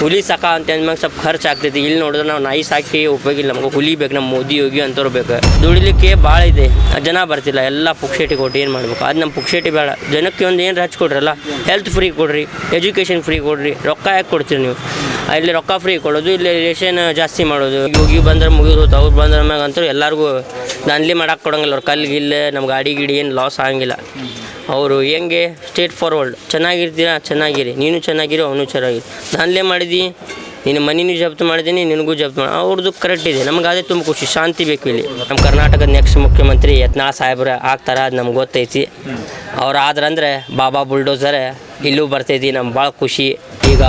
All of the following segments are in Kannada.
ಹುಲಿ ಸಾಕ ಅಂತ ಅಂದ್ಮ್ಯಾಗ ಸ್ವಲ್ಪ ಖರ್ಚು ಆಗ್ತೈತಿ. ಇಲ್ಲಿ ನೋಡಿದ್ರೆ ನಾವು ನಾಯಿ ಸಾಕಿ ಉಪಯೋಗಿಲ್ಲ ನಮ್ಗೆ ಹುಲಿ ಬೇಕು, ನಮ್ಮ ಮೋದಿ, ಯೋಗಿ ಅಂತವ್ರು ಬೇಕು. ದುಡಿಲಿಕ್ಕೆ ಭಾಳ ಇದೆ. ಜನ ಬರ್ತಿಲ್ಲ. ಎಲ್ಲ ಪುಕ್ಷೇಟಿ ಕೊಟ್ಟು ಏನು ಮಾಡ್ಬೇಕು? ಅದು ನಮ್ಮ ಪುಕ್ಷೇಟಿ ಬೇಡ. ಜನಕ್ಕೆ ಒಂದು ಏನು ಹಚ್ಚಿ ಕೊಡ್ರಲ್ಲ. ಹೆಲ್ತ್ ಫ್ರೀ ಕೊಡ್ರಿ. ಎಜುಕೇಷನ್ ಫ್ರೀ ಕೊಡ್ರಿ. ರೊಕ್ಕ ಯಾಕೆ ಕೊಡ್ತೀರಿ ನೀವು? ಇಲ್ಲಿ ರೊಕ್ಕ ಫ್ರೀ ಕೊಡೋದು, ಇಲ್ಲಿ ರೇಷನ್ ಜಾಸ್ತಿ ಮಾಡೋದು. ಯೋಗಿ ಬಂದ್ರೆ ಮುಗಿದು ಅವ್ರು ಬಂದ್ರ ಮ್ಯಾಗ ಅಂತೂ ಎಲ್ಲರಿಗೂ ದಾನ್ಲಿ ಮಾಡಕ್ಕೆ ಕೊಡಂಗಿಲ್ಲ. ಅವ್ರು ಇಲ್ಲೇ ನಮ್ಮ ಗಾಡಿ ಗಿಡಿ ಏನು ಲಾಸ್ ಆಗಂಗಿಲ್ಲ. ಅವರು ಹೆಂಗೆ ಸ್ಟೇಟ್ ಫಾರ್ವರ್ಡ್ ಚೆನ್ನಾಗಿರ್ತೀರಾ? ಚೆನ್ನಾಗಿರಿ. ನೀನು ಚೆನ್ನಾಗಿರಿ, ಅವನು ಚೆನ್ನಾಗಿರಿ. ನಾನಲ್ಲೇ ಮಾಡಿದಿ, ನಿನ್ನ ಮನಿನೂ ಜಪ್ತು ಮಾಡಿದ್ದೀನಿ ನಿನಗೂ ಜಪ್ತು ಮಾಡಿ ಅವ್ರದ್ದು ಕರೆಕ್ಟ್ ಇದೆ. ನಮ್ಗೆ ಅದೇ ತುಂಬ ಖುಷಿ, ಶಾಂತಿ ಬೇಕು ಇಲ್ಲಿ. ನಮ್ಮ ಕರ್ನಾಟಕದ ನೆಕ್ಸ್ಟ್ ಮುಖ್ಯಮಂತ್ರಿ ಯತ್ನಾಳ್ ಸಾಹೇಬ್ರ ಆಗ್ತಾರ ಅದು ನಮ್ಗೆ ಗೊತ್ತೈತಿ. ಅವ್ರು ಆದ್ರಂದ್ರೆ ಬಾಬಾ ಬುಲ್ಡೋಸರ್ ಇಲ್ಲೂ ಬರ್ತೈತಿ, ನಮ್ಗೆ ಭಾಳ ಖುಷಿ. ಈಗ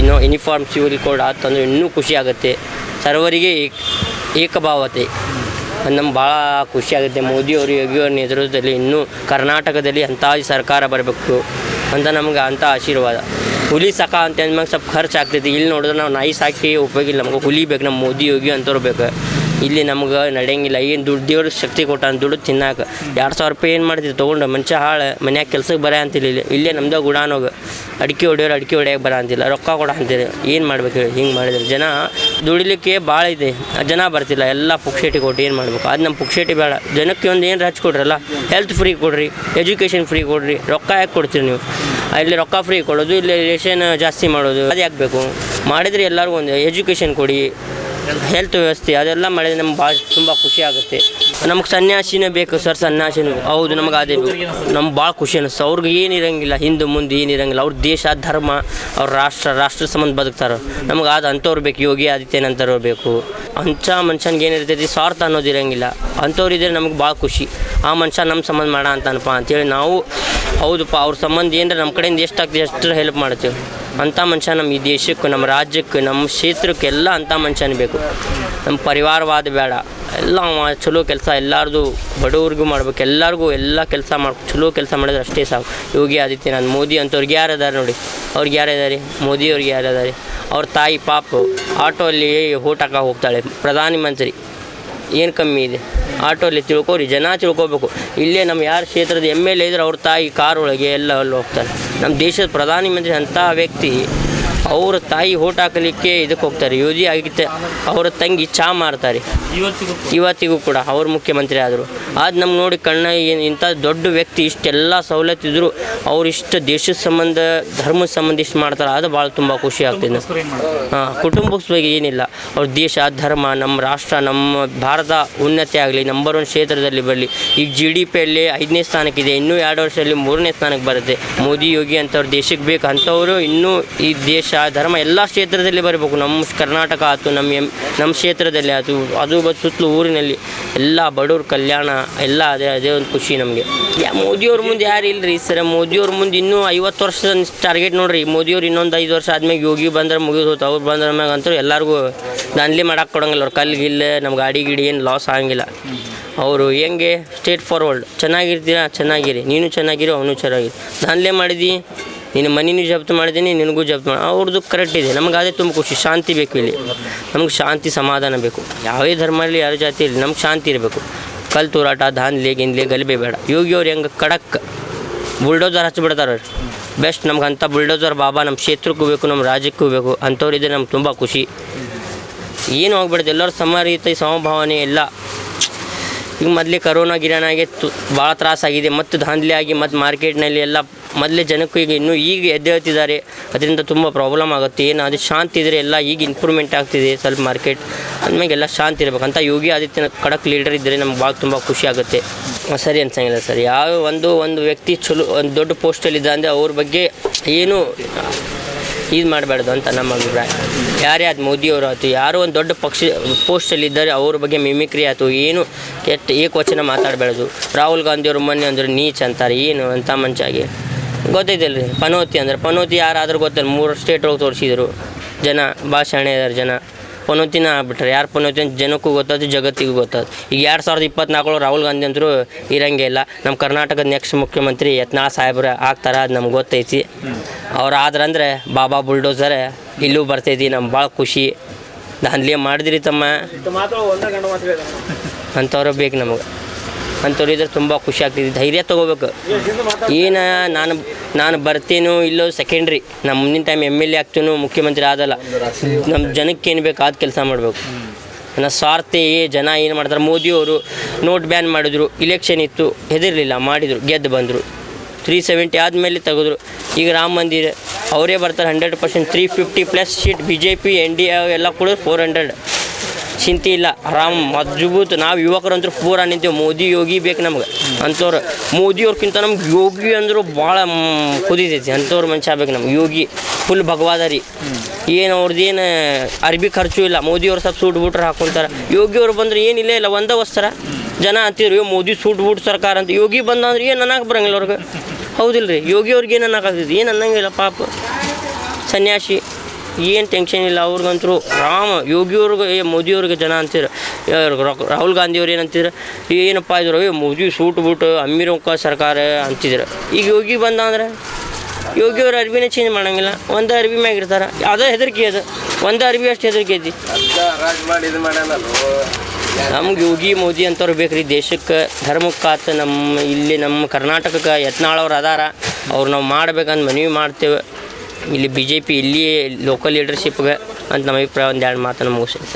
ಇನ್ನೂ ಯೂನಿಫಾರ್ಮ್ ಸಿವಿಲ್ ಕೋಡ್ ಆತಂದ್ರೆ ಇನ್ನೂ ಖುಷಿ ಆಗುತ್ತೆ. ಸರ್ವರಿಗೆ ಏಕ್, ಏಕಭಾವತೆ. ನಮ್ಗೆ ಭಾಳ ಖುಷಿ ಆಗುತ್ತೆ. ಮೋದಿಯವರು ಯೋಗಿಯವ್ರ ನೇತೃತ್ವದಲ್ಲಿ ಇನ್ನೂ ಕರ್ನಾಟಕದಲ್ಲಿ ಅಂಥ ಸರ್ಕಾರ ಬರಬೇಕು ಅಂತ ನಮ್ಗೆ ಅಂಥ ಆಶೀರ್ವಾದ. ಹುಲಿ ಸಾಕ ಅಂತ ಅಂದ್ಮ್ಯಾಗ ಸ್ವಲ್ಪ ಖರ್ಚು ಆಗ್ತೈತಿ ಇಲ್ಲಿ ನೋಡಿದ್ರೆ ನಾವು ನಾಯಿ ಸಾಕಿ ಉಪಯೋಗಿಲ್ಲ ನಮ್ಗೆ ಹುಲಿ ಬೇಕು. ನಮ್ಮ ಮೋದಿ ಯೋಗಿ ಅಂತವ್ರು ಬೇಕು. ಇಲ್ಲಿ ನಮ್ಗೆ ನಡೆಯಂಗಿಲ್ಲ. ಏನು ದುಡ್ಡು ದೇವ್ರಿಗೆ ಶಕ್ತಿ ಕೊಟ್ಟ ದುಡ್ಡು ತಿನ್ನಾಕ. ಎರಡು ಸಾವಿರ ರೂಪಾಯಿ ಏನು ಮಾಡ್ತೀವಿ ತೊಗೊಂಡು ಮನುಷ್ಯ ಹಾಳು, ಮನ್ಯಾಗ ಕೆಲ್ಸಕ್ಕೆ ಬರ ಅಂತಿಲ್ಲ ಇಲ್ಲಿ. ಇಲ್ಲೇ ನಮ್ದು ಗುಡಾನೋಗ ಅಡಿಕೆ ಹೊಡಿಯೋರು ಅಡಿಕೆ ಹೊಡ್ಯಕ್ಕೆ ಬರ ಅಂತಿಲ್ಲ. ರೊಕ್ಕ ಕೊಡ ಅಂತೀರಿ. ಏನು ಮಾಡ್ಬೇಕು ಹೇಳಿ? ಹಿಂಗೆ ಮಾಡಿದ್ರೆ ಜನ ದುಡಿಲಿಕ್ಕೆ ಭಾಳ ಇದೆ. ಜನ ಬರ್ತಿಲ್ಲ. ಎಲ್ಲ ಪುಕ್ಷೇಟಿ ಕೊಟ್ಟು ಏನು ಮಾಡ್ಬೇಕು? ಅದು ನಮ್ಮ ಪುಕ್ಷೇಟಿ ಬೇಡ. ಜನಕ್ಕೆ ಒಂದು ಏನು ರಾಜ್ ಕೊಡ್ರಲ್ಲ? ಹೆಲ್ತ್ ಫ್ರೀ ಕೊಡ್ರಿ. ಎಜುಕೇಷನ್ ಫ್ರೀ ಕೊಡ್ರಿ. ರೊಕ್ಕ ಯಾಕೆ ಕೊಡ್ತೀರಿ ನೀವು? ಇಲ್ಲಿ ರೊಕ್ಕ ಫ್ರೀ ಕೊಡೋದು, ಇಲ್ಲಿ ರೇಷನ್ ಜಾಸ್ತಿ ಮಾಡೋದು, ಅದು ಯಾಕೆ ಬೇಕು? ಮಾಡಿದರೆ ಎಲ್ಲರಿಗೂ ಒಂದು ಎಜುಕೇಷನ್ ಕೊಡಿ. ಹೆಲ್ತ್ ವ್ಯವಸ್ಥೆ, ಅದೆಲ್ಲ ಮಾಡಿದ್ರೆ ನಮ್ಗೆ ಭಾಳ ತುಂಬ ಖುಷಿ ಆಗುತ್ತೆ. ನಮ್ಗೆ ಸನ್ಯಾಸಿನೇ ಬೇಕು ಸರ್ ಸನ್ಯಾಸಿನೂ ಹೌದು, ನಮ್ಗೆ ಅದೇ ಬೇಕು. ನಮ್ಗೆ ಭಾಳ ಖುಷಿ ಅನಿಸ್ತು ಅವ್ರಿಗೆ ಏನು ಇರಂಗಿಲ್ಲ, ಹಿಂದೆ, ಮುಂದೆ ಏನು ಇರಂಗಿಲ್ಲ. ಅವ್ರ ದೇಶ, ಧರ್ಮ, ಅವ್ರ ರಾಷ್ಟ್ರ ರಾಷ್ಟ್ರ ಸಂಬಂಧ ಬದುಕ್ತಾರೆ. ನಮ್ಗೆ ಅದು ಅಂಥವ್ರು ಬೇಕು, ಯೋಗಿ ಆದಿತ್ಯನಂತವ್ರು ಬೇಕು. ಅಂಥ ಮನುಷ್ಯನ್ಗೆ ಏನಿರ್ತೈತಿ ಸ್ವಾರ್ಥ ಅನ್ನೋದು ಇರಂಗಿಲ್ಲ. ಅಂಥವ್ರು ಇದ್ರೆ ನಮ್ಗೆ ಭಾಳ ಖುಷಿ. ಆ ಮನುಷ್ಯ ನಮ್ಮ ಸಂಬಂಧ ಮಾಡ ಅಂತಾನಪ್ಪ ಅಂತೇಳಿ ನಾವು ಹೌದಪ್ಪ ಅವ್ರ ಸಂಬಂಧ ಏನರ ನಮ್ಮ ಕಡೆಯಿಂದ ಎಷ್ಟಾಗ್ತದೆ ಅಷ್ಟು ಹೆಲ್ಪ್ ಮಾಡ್ತೇವೆ. ಅಂಥ ಮನುಷ್ಯ ನಮ್ಮ ಈ ದೇಶಕ್ಕೆ, ನಮ್ಮ ರಾಜ್ಯಕ್ಕೆ, ನಮ್ಮ ಕ್ಷೇತ್ರಕ್ಕೆ ಎಲ್ಲ ಅಂಥ ಮನುಷ್ಯನ ಬೇಕು. ನಮ್ಮ ಪರಿವಾರವಾದ ಬೇಡ. ಎಲ್ಲ ಚಲೋ ಕೆಲಸ ಎಲ್ಲರದು ಬಡವ್ರಿಗೂ ಮಾಡ್ಬೇಕು. ಎಲ್ಲರಿಗೂ ಎಲ್ಲ ಕೆಲಸ ಮಾಡಿ, ಚಲೋ ಕೆಲಸ ಮಾಡಿದ್ರೆ ಅಷ್ಟೇ ಸಾಕು. ಯೋಗಿ ಆದಿತ್ಯನಾಥ್, ಮೋದಿ ಅಂಥವ್ರಿಗೆ ಯಾರು ನೋಡಿ? ಅವ್ರಿಗೆ ಯಾರು ಇದ್ದಾರೆ ಮೋದಿ ಅವ್ರಿಗೆ ಯಾರು ಅದಾರೆ? ಅವ್ರ ತಾಯಿ ಪಾಪು ಆಟೋ ಅಲ್ಲಿ ಹೋಟಾಕ ಹೋಗ್ತಾಳೆ. ಪ್ರಧಾನಿ ಮಂತ್ರಿ. ಏನು ಕಮ್ಮಿ ಇದೆ? ಆಟೋಲಿ ತಿಳ್ಕೊರಿ ಜನ ತಿಳ್ಕೊಬೇಕು ಇಲ್ಲೇ ನಮ್ಮ ಯಾರು ಕ್ಷೇತ್ರದ ಎಂ ಎಲ್ ಎ ಇದ್ರೆ ಅವ್ರ ತಾಯಿ ಕಾರ್ ಒಳಗೆ ಎಲ್ಲ ಅಲ್ಲಿ ಹೋಗ್ತಾರೆ. ನಮ್ಮ ದೇಶದ ಪ್ರಧಾನಿ ಮಂತ್ರಿ ಅಂಥ ವ್ಯಕ್ತಿ ಅವ್ರ ತಾಯಿ ಓಟ್ ಹಾಕಲಿಕ್ಕೆ ಇದಕ್ಕೆ ಹೋಗ್ತಾರೆ. ಯೋಜಿ ಆಗಿತ್ತೆ ಅವರ ತಂಗಿ ಚಾ ಮಾರ್ತಾರೆ. ಇವತ್ತಿಗೂ ಇವತ್ತಿಗೂ ಕೂಡ ಅವ್ರ ಮುಖ್ಯಮಂತ್ರಿ ಆದರು. ಅದು ನಮ್ಗೆ ನೋಡಿ ಕಣ್ಣ ಏನು ಇಂಥ ದೊಡ್ಡ ವ್ಯಕ್ತಿ ಇಷ್ಟೆಲ್ಲ ಸವಲತ್ತಿದ್ರು ಅವ್ರು ಇಷ್ಟು ದೇಶದ ಸಂಬಂಧ ಧರ್ಮದ ಸಂಬಂಧ ಇಷ್ಟು ಮಾಡ್ತಾರೆ ಅದು ಭಾಳ ತುಂಬ ಖುಷಿ ಆಗ್ತದೆ ಹಾಂ ಕುಟುಂಬಕ್ಕೆ ಬಗ್ಗೆ ಏನಿಲ್ಲ. ಅವ್ರ ದೇಶ ಧರ್ಮ ನಮ್ಮ ರಾಷ್ಟ್ರ ನಮ್ಮ ಭಾರತ ಉನ್ನತಿ ಆಗಲಿ ನಂಬರ್ ಒನ್ ಕ್ಷೇತ್ರದಲ್ಲಿ ಬರಲಿ. ಈಗ ಜಿ ಡಿ ಪಿಯಲ್ಲಿ ಐದನೇ ಸ್ಥಾನಕ್ಕಿದೆ ಇನ್ನೂ ಎರಡು ವರ್ಷದಲ್ಲಿ ಮೂರನೇ ಸ್ಥಾನಕ್ಕೆ ಬರುತ್ತೆ. ಮೋದಿ ಯೋಗಿ ಅಂಥವ್ರು ದೇಶಕ್ಕೆ ಬೇಕು ಅಂಥವರು ಇನ್ನೂ ಈ ದೇಶ ಧರ್ಮ ಎಲ್ಲ ಕ್ಷೇತ್ರದಲ್ಲಿ ಬರಬೇಕು. ನಮ್ಮ ಕರ್ನಾಟಕ ಆಯಿತು ನಮ್ಮ ಎಂ ನಮ್ಮ ಕ್ಷೇತ್ರದಲ್ಲಿ ಆಯಿತು ಅದು ಸುತ್ತಲೂ ಊರಿನಲ್ಲಿ. ಎಲ್ಲ ಬಡವ್ರ ಕಲ್ಯಾಣ ಎಲ್ಲ ಅದೇ ಅದೇ ಒಂದು ಖುಷಿ ನಮಗೆ. ಯಾ, ಮೋದಿಯವ್ರ ಮುಂದೆ ಯಾರು ಇಲ್ಲರಿ ಸರ್? ಮೋದಿಯವ್ರ ಮುಂದೆ ಇನ್ನೂ ಐವತ್ತು ವರ್ಷ ಟಾರ್ಗೆಟ್ ನೋಡ್ರಿ. ಮೋದಿಯವ್ರು ಇನ್ನೊಂದು ಐದು ವರ್ಷ ಆದ್ಮೇಲೆ ಯೋಗಿ ಬಂದ್ರೆ ಮುಗಿದು ಹೋಯ್ತು ಅವ್ರು ಬಂದ್ರ ಮ್ಯಾಗ ಅಂತೂ ಎಲ್ಲರಿಗೂ ದಾನ್ಲಿ ಮಾಡಕ್ಕೆ ಕೊಡಂಗಿಲ್ಲ ಅವ್ರು. ಕಲ್ಲು ಇಲ್ಲ ನಮ್ಮ ಗಾಡಿ ಗಿಡಿ ಏನು ಲಾಸ್ ಆಗಂಗಿಲ್ಲ. ಅವರು ಹೆಂಗೆ ಸ್ಟೇಟ್ ಫಾರ್ವರ್ಡ್ ಚೆನ್ನಾಗಿರ್ತೀರಾ, ಚೆನ್ನಾಗಿರಿ. ನೀನು ಚೆನ್ನಾಗಿರು, ಅವನು ಚೆನ್ನಾಗಿರಿ. ದಾನ್ಲೆ ಮಾಡಿದಿ, ನಿನ್ನ ಮನಿನೂ ಜಪ್ತು ಮಾಡಿದ್ದೀನಿ ನಿನಗೂ ಜಪ್ತು ಮಾಡಿ ಅವ್ರದ್ದು ಕರೆಕ್ಟ್ ಇದೆ. ನಮ್ಗೆ ಅದೇ ತುಂಬ ಖುಷಿ. ಶಾಂತಿ ಬೇಕು ಇಲ್ಲಿ. ನಮ್ಗೆ ಶಾಂತಿ ಸಮಾಧಾನ ಬೇಕು. ಯಾವುದೇ ಧರ್ಮ ಇರಲಿ ಯಾವ ಜಾತಿ ಇರಲಿ ನಮ್ಗೆ ಶಾಂತಿ ಇರಬೇಕು. ಕಲ್ ತೂರಾಟ ದಾನ್ಲೆ ಗಿಂದ್ಲಿ ಗಲಿಬೆ ಬೇಡ. ಯೋಗಿ ಅವ್ರು ಹೆಂಗೆ ಕಡಕ್ ಬುಲ್ಡೋಜರ್ ಹಚ್ಚಿಬಿಡ್ತಾರೆ ಬೆಸ್ಟ್ ನಮ್ಗೆ ಅಂಥ ಬುಲ್ಡೋಜರ್ ಬಾಬಾ ನಮ್ಮ ಕ್ಷೇತ್ರಕ್ಕೂ ಬೇಕು ನಮ್ಮ ರಾಜ್ಯಕ್ಕೂ ಬೇಕು. ಅಂಥವ್ರಿದ್ರೆ ನಮ್ಗೆ ತುಂಬ ಖುಷಿ. ಏನು ಹೋಗ್ಬಿಡುತ್ತೆ ಎಲ್ಲರೂ ಸಮರೀತಿ ಸಮಭಾವನೆ ಎಲ್ಲ. ಈಗ ಮೊದಲೇ ಕರೋನಾ ಗಿರೋನಾಗೆ ತು, ಭಾಳ ತ್ರಾಸಾಗಿದೆ ಮತ್ತು ದಾಂಧಲೆ ಆಗಿ ಮತ್ತು ಮಾರ್ಕೆಟ್ನಲ್ಲಿ ಎಲ್ಲ ಮೊದಲೇ ಜನಕ್ಕೂ ಈಗ ಇನ್ನೂ ಈಗ ಎದ್ದೇಳ್ತಿದ್ದಾರೆ ಅದರಿಂದ ತುಂಬ ಪ್ರಾಬ್ಲಮ್ ಆಗುತ್ತೆ. ಏನು ಅದು ಶಾಂತಿ ಇದ್ದರೆ ಎಲ್ಲ ಈಗ ಇಂಪ್ರೂವ್ಮೆಂಟ್ ಆಗ್ತಿದೆ, ಸ್ವಲ್ಪ ಮಾರ್ಕೆಟ್ ಅಂದಮೇಲೆ ಎಲ್ಲ ಶಾಂತಿ ಇರಬೇಕು. ಅಂತ ಯೋಗಿ ಆದಿತ್ಯನಾಥ್ ಕಡಕ್ ಲೀಡರ್ ಇದ್ದರೆ ನಮ್ಗೆ ಭಾಳ ತುಂಬ ಖುಷಿ ಆಗುತ್ತೆ. ಸರಿ ಅನ್ಸಂಗಿಲ್ಲ ಸರ್. ಯಾವ ಒಂದು ಒಂದು ವ್ಯಕ್ತಿ ಚಲೋ, ಒಂದು ದೊಡ್ಡ ಪೋಸ್ಟಲ್ಲಿದ್ದ ಅಂದರೆ ಅವ್ರ ಬಗ್ಗೆ ಏನು ಇದು ಮಾಡಬಾರ್ದು ಅಂತ ನಮ್ಮ ಅಭಿಪ್ರಾಯ. ಯಾರೇ ಅದು ಮೋದಿಯವರು ಆಯಿತು, ಯಾರೋ ಒಂದು ದೊಡ್ಡ ಪಕ್ಷ ಪೋಸ್ಟಲ್ಲಿ ಇದ್ದಾರೆ, ಅವ್ರ ಬಗ್ಗೆ ಮಿಮಿಕ್ರಿ ಆಯಿತು, ಏನು ಕೆಟ್ಟ ಏಕವಚನ ಮಾತಾಡಬಾರ್ದು. ರಾಹುಲ್ ಗಾಂಧಿಯವರು ಮೊನ್ನೆ ಅಂದರು, ನೀಚ್ ಅಂತಾರೆ. ಏನು ಅಂತ ಮನುಷ್ಯಾಗೆ ಗೊತ್ತೈತಲ್ಲ ರೀ ಪನೋತಿ ಅಂದ್ರೆ ಪನೋತಿ ಯಾರಾದರೂ ಗೊತ್ತಿಲ್ಲ ಮೂರು ಸ್ಟೇಟ್ ಒಳಗೆ ತೋರಿಸಿದ್ರು ಜನ ಭಾಷಣ ಇದಾರೆ ಜನ. ಪನೋತಿನ ಆಗ್ಬಿಟ್ರೆ ಯಾರು ಪನೋತಿ ಅಂತ ಜನಕ್ಕೂ ಗೊತ್ತಾಯ್ತು ಜಗತ್ತಿಗೂ ಗೊತ್ತಾಯ್ತು ಈಗ ಎರಡು ಸಾವಿರದ ಇಪ್ಪತ್ನಾಲ್ಕು ರಾಹುಲ್ ಗಾಂಧಿ ಅಂತರೂ ಇರಂಗೇ ಇಲ್ಲ. ನಮ್ಮ ಕರ್ನಾಟಕದ ನೆಕ್ಸ್ಟ್ ಮುಖ್ಯಮಂತ್ರಿ ಯತ್ನಾಳ್ ಸಾಹೇಬ್ರ ಆಗ್ತಾರ ಅದು ನಮ್ಗೆ ಗೊತ್ತೈತಿ. ಅವ್ರು ಆದ್ರಂದ್ರೆ ಬಾಬಾ ಬುಲ್ಡೋಸರ್ ಇಲ್ಲೂ ಬರ್ತೈತಿ ನಮ್ಗೆ ಭಾಳ ಖುಷಿ. ದಾಂಧಲೆ ಮಾಡಿದ್ರಿ ತಮ್ಮ. ಅಂಥವ್ರು ಬೇಕು ನಮಗೆ. ಅಂಥವ್ರು ಇದ್ರೆ ತುಂಬ ಖುಷಿ ಆಗ್ತಿದೆ. ಧೈರ್ಯ ತೊಗೋಬೇಕು. ಏನು ನಾನು ನಾನು ಬರ್ತೀನೋ ಇಲ್ಲೋ ಸೆಕೆಂಡ್ರಿ ನಮ್ಮ ಮುಂದಿನ ಟೈಮ್ ಎಂ ಎಲ್ ಎ ಆಗ್ತೀನೋ ಮುಖ್ಯಮಂತ್ರಿ ಆದಲ್ಲ. ನಮ್ಮ ಜನಕ್ಕೆ ಏನು ಬೇಕು ಆದ ಕೆಲಸ ಮಾಡಬೇಕು. ನನ್ನ ಸ್ವಾರ್ಥಿ ಜನ ಏನು ಮಾಡ್ತಾರೆ? ಮೋದಿಯವರು ನೋಟ್ ಬ್ಯಾನ್ ಮಾಡಿದ್ರು ಇಲೆಕ್ಷನ್ ಇತ್ತು, ಹೆದರಲಿಲ್ಲ, ಮಾಡಿದರು, ಗೆದ್ದು ಬಂದರು. ತ್ರೀ ಸೆವೆಂಟಿ ಆದಮೇಲೆ ತೆಗೆದ್ರು. ಈಗ ರಾಮ ಮಂದಿರ, ಅವರೇ ಬರ್ತಾರೆ hundred percent three fifty plus seat B J P N D A ಎಲ್ಲ ಕೂಡ ಫೋರ್ ಹಂಡ್ರೆಡ್ ಚಿಂತೆ ಇಲ್ಲ ಆರಾಮ್ ಮಜ್ಬೂತ್ ನಾವು ಯುವಕರಂತೂ ಪೂರ ನಿಂತೇವೆ. ಮೋದಿ ಯೋಗಿ ಬೇಕು ನಮ್ಗೆ. ಅಂಥವ್ರು. ಮೋದಿಯವ್ರಕ್ಕಿಂತ ನಮ್ಗೆ ಯೋಗಿ ಅಂದರೂ ಭಾಳ ಕುದಿತೈತಿ. ಅಂಥವ್ರು ಮನುಷ್ಯ ಬೇಕು ನಮ್ಗೆ. ಯೋಗಿ ಫುಲ್ ಭಗವಾದರಿ ಏನು ಅವ್ರದ್ದು ಏನು ಅರ್ಬಿ ಖರ್ಚು ಇಲ್ಲ. ಮೋದಿ ಮೋದಿಯವ್ರು ಸ್ವಲ್ಪ ಸೂಟ್ ಬೂಟ್ರ್ ಹಾಕೊಂತಾರೆ. ಯೋಗಿಯವ್ರು ಬಂದ್ರೆ ಏನಿಲ್ಲ ಇಲ್ಲ ಒಂದೇ ವಸ್ತ್ರ. ಜನ ಅಂತೀರಿ "ಅಯ್ಯೋ, ಮೋದಿ ಸೂಟ್ ಬೂಟ್ ಸರ್ಕಾರ ಅಂತ. ಯೋಗಿ ಬಂದ ಅಂದ್ರೆ ಏನು ಅನ್ನಕ್ಕೆ ಬರಂಗಿಲ್ಲ ಅವ್ರಿಗೆ. ಹೌದಿಲ್ಲ ರೀ ಯೋಗಿ ಅವ್ರಿಗೆ ಏನು ಅನ್ನಕ್ಕಾಗ್ತೈತಿ ಏನು ಅನ್ನಂಗಿಲ್ಲ ಪಾಪ. ಸನ್ಯಾಸಿ. ಏನು ಟೆನ್ಷನ್ ಇಲ್ಲ, ಅವ್ರಿಗಂತರೂ ರಾಮ ಯೋಗಿಯವ್ರಿಗೆ ಏ ಮೋದಿಯವ್ರಿಗೆ ಜನ ಅಂತೀರ. ರಾಹುಲ್ ಗಾಂಧಿಯವ್ರು ಏನಂತಿದ್ರು ಏನಪ್ಪ ಇದ್ರು? ಏ, ಮೋದಿ ಸೂಟ್ ಬಿಟ್ಟು ಅಮ್ಮಿರೋಕ ಸರ್ಕಾರ ಅಂತಿದ್ರು. ಈಗ ಯೋಗಿ ಬಂದ ಅಂದ್ರೆ? ಯೋಗಿಯವ್ರ ಅರ್ವಿನೇ ಚೇಂಜ್ ಮಾಡಂಗಿಲ್ಲ. ಒಂದು ಅರ್ವಿ ಮ್ಯಾಗ ಇರ್ತಾರೆ. ಯಾವುದೋ ಹೆದರಿಕೆ ಅದು. ಒಂದು ಅರ್ವಿ ಅಷ್ಟು ಹೆದರಿಕೆ ಐತಿ. ನಮ್ಗೆ ಯೋಗಿ, ಮೋದಿ ಅಂತವ್ರು ಬೇಕ್ರಿ. ದೇಶಕ್ಕೆ ಧರ್ಮಕ್ಕಾತ ನಮ್ಮ ಇಲ್ಲಿ ನಮ್ಮ ಕರ್ನಾಟಕಕ್ಕೆ ಯತ್ನಾಳವ್ರು ಅದಾರ. ಅವ್ರು ನಾವು ಮಾಡ್ಬೇಕಂತ ಮನವಿ ಮಾಡ್ತೇವೆ. ಇಲ್ಲಿ ಬಿ ಜೆ ಪಿ ಇಲ್ಲಿ ಲೋಕಲ್ ಲೀಡರ್ಶಿಪ್ಗೆ ಅಂತ ನಮ್ಮ ಅಭಿಪ್ರಾಯ ಒಂದು ಎರಡು ಮಾತನ್ನು ಮುಗಿಸ್ತೇನೆ